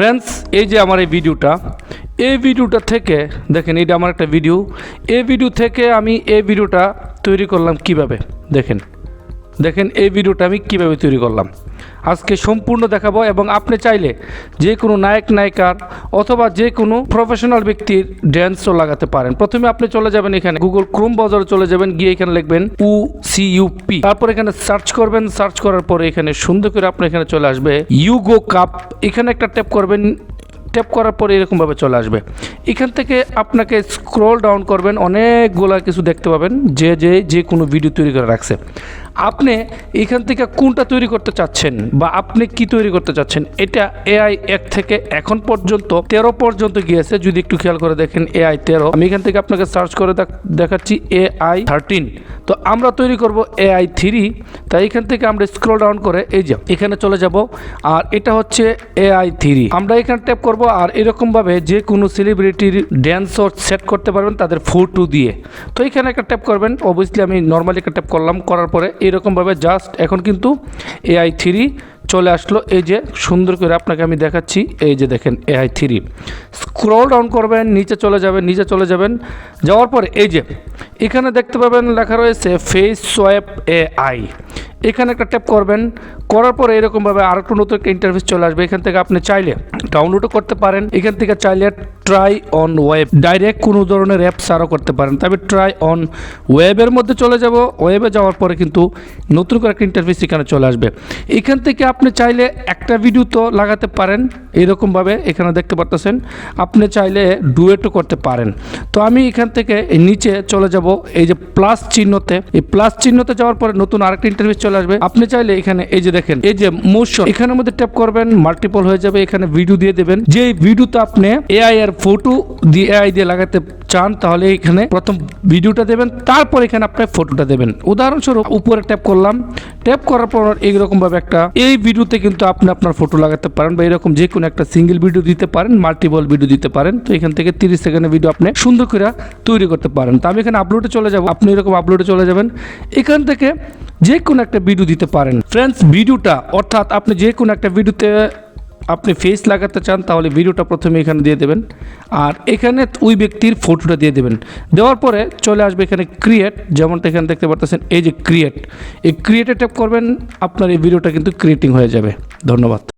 Friends এই যে আমার এই ভিডিওটা এই ভিডিওটা থেকে, দেখেন এটা আমার একটা ভিডিও এই ভিডিও থেকে আমি এই ভিডিওটা তৈরি করলাম কীভাবে? দেখেন। দেখেন এই ভিডিওটা আমি কীভাবে তৈরি করলাম। আজকে সম্পূর্ণ দেখাবো এবং আপনি চাইলে যে কোনো নায়ক, নায়িকার অথবা যে কোনো প্রফেশনাল ব্যক্তির ড্যান্সও লাগাতে পারেন। প্রথমে আপনি চলে যাবেন এখানে গুগল ক্রোম বাজারে চলে যাবেন, গিয়ে এখানে লিখবেন উ সি ইউপি তারপর এখানে সার্চ করবেন সার্চ করার পরে এখানে সুন্দর করে আপনি এখানে চলে আসবে ইউগো কাপ এখানে একটা ট্যাপ করবেন ট্যাপ করার পরে এরকমভাবে চলে আসবে। এখান থেকে আপনাকে স্ক্রল ডাউন করবেন, অনেকগুলা কিছু দেখতে পাবেন, যে যে যে কোনো ভিডিও তৈরি করে রাখছে। আপনি এখান থেকে কোনটা তৈরি করতে চাচ্ছেন বা আপনি কি তৈরি করতে চাচ্ছেন, এটা এআই এক থেকে এখন পর্যন্ত, তেরো পর্যন্ত গিয়েছে। যদি একটু খেয়াল করে দেখেন এআই তেরো। আমি এখান থেকে আপনাকে সার্চ করে দেখ- দেখাচ্ছি এআই থার্টিন তো আমরা তৈরি করব এআই থ্রি তাই এখান থেকে আমরা স্ক্রল ডাউন করে, এই যে, এখানে চলে যাব। আর এটা হচ্ছে এআই থ্রি আমরা এখানে ট্যাপ করব আর এরকমভাবে যে কোনো সেলিব্রিটির ড্যান্সও সেট করতে পারবেন তাদের ফটো দিয়ে। তো এখানে একটা ট্যাপ করবেন। অবভিয়াসলি আমি নর্মালি একটা ট্যাপ করলাম, করার পরে এরকমভাবে জাস্ট এখন কিন্তু এআই থ্রি চলে আসলো। এই যে সুন্দর করে আপনাকে আমি দেখাচ্ছি, এই যে দেখেন এআই থ্রি স্ক্রল ডাউন করবেন, নিচে চলে যাবেন, নিচে চলে যাবেন। যাওয়ার পর এই যে, এখানে দেখতে পাবেন লেখা রয়েছে ফেস সোয়াপ এআই এখানে একটা ট্যাপ করবেন, করার পরে এরকমভাবে আর একটু নতুন একটা ইন্টারফেস চলে আসবে। এখান থেকে আপনি চাইলে ডাউনলোডও করতে পারেন। এখান থেকে চাইলে ট্রাই অন ওয়েব ডাইরেক্ট কোনো ধরনের অ্যাপস আরও করতে পারেন। তবে ট্রাই অন ওয়েবের মধ্যে চলে যাব। ওয়েবে যাওয়ার পরে কিন্তু নতুন করে একটা ইন্টারফেস এখানে চলে আসবে। এখান থেকে আপনি চাইলে একটা ভিডিও তো লাগাতে পারেন। এরকমভাবে এখানে দেখতে পারতেছেন। আপনি চাইলে ডুয়েটও করতে পারেন। তো আমি এখান থেকে নিচে চলে যাব, এই যে প্লাস চিহ্নতে। এই প্লাস চিহ্নতে যাওয়ার পরে নতুন আরেকটা ইন্টারভিউ চলে আসবে। আপনি চাইলে এখানে এই যে দেখেন, এই যে মোশন এখানের মধ্যে ট্যাপ করবেন মাল্টিপল হয়ে যাবে, এখানে ভিডিও দিয়ে দেবেন। যে ভিডিওতে আপনি এআই এর ফটো দিয়ে এআই দিয়ে লাগাতে চান, তাহলে এখানে প্রথম ভিডিওটা দেবেন, তারপর এখানে আপনি ফটোটা দেবেন। উদাহরণস্বরূপ, উপরে ট্যাপ করলাম। ট্যাপ করার পর এইরকম ভাবে একটা, এই ভিডিওতে কিন্তু আপনি আপনার ফটো লাগাতে পারেন, বা এরকম যে কোনো একটা সিঙ্গেল ভিডিও দিতে পারেন মাল্টিপল ভিডিও দিতে পারেন। তো এখান থেকে তিরিশ সেকেন্ডের ভিডিও আপনি সুন্দর করে তৈরি করতে পারেন। তো আমি এখানে আপলোডে চলে যাব। আপনি এরকম আপলোডে চলে যাবেন। এখান থেকে যে কোনো একটা ভিডিও দিতে পারেন। ফ্রেন্ডস ভিডিওটা অর্থাৎ আপনি যে কোনো একটা ভিডিওতে আপনি ফেস লাগাতে চান, তাহলে ভিডিওটা প্রথমে এখানে দিয়ে দেবেন। আর এখানে ওই ব্যক্তির ফটোটা দিয়ে দেবেন। দেওয়ার পরে চলে আসবে এখানে ক্রিয়েট যেমনটা এখানে দেখতে পারতেছেন, এই যে ক্রিয়েট এই ক্রিয়েটে ট্যাপ করবেন, আপনার এই ভিডিওটা কিন্তু ক্রিয়েটিং হয়ে যাবে। ধন্যবাদ।